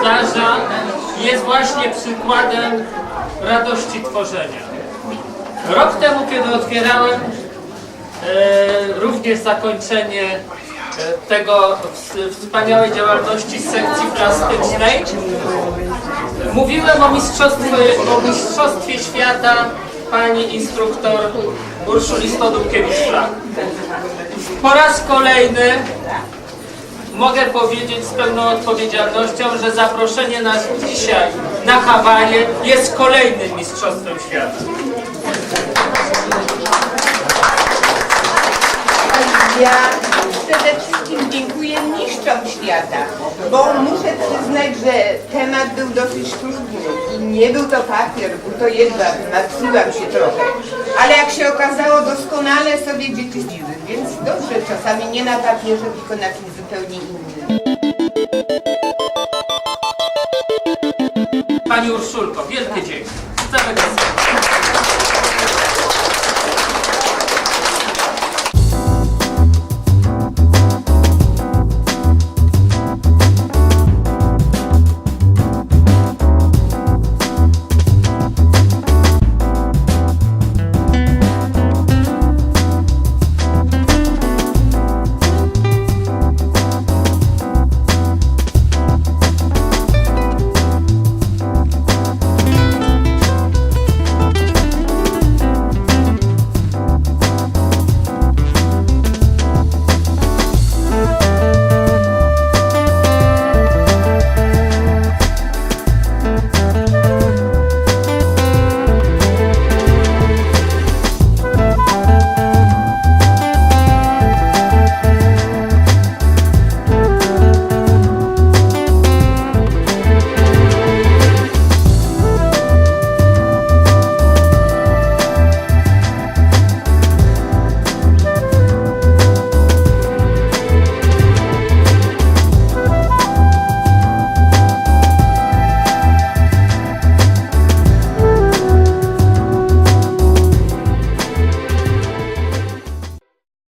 branża jest właśnie przykładem radości tworzenia. Rok temu, kiedy otwierałem e, również zakończenie e, tego ws- wspaniałej działalności z sekcji plastycznej, mówiłem o mistrzostwie, o mistrzostwie świata pani instruktor Urszuli Stodówkiewicz-Flak. Po raz kolejny mogę powiedzieć z pełną odpowiedzialnością, że zaproszenie nas dzisiaj na Hawaje jest kolejnym mistrzostwem świata. Dziękuję mistrzom świata, bo muszę przyznać, że temat był dosyć trudny i nie był to papier, był to jedwab, martwiłam się trochę. Ale jak się okazało, doskonale sobie dzieci zdziły, więc dobrze, czasami nie na papierze, tylko na czymś zupełnie innym. Pani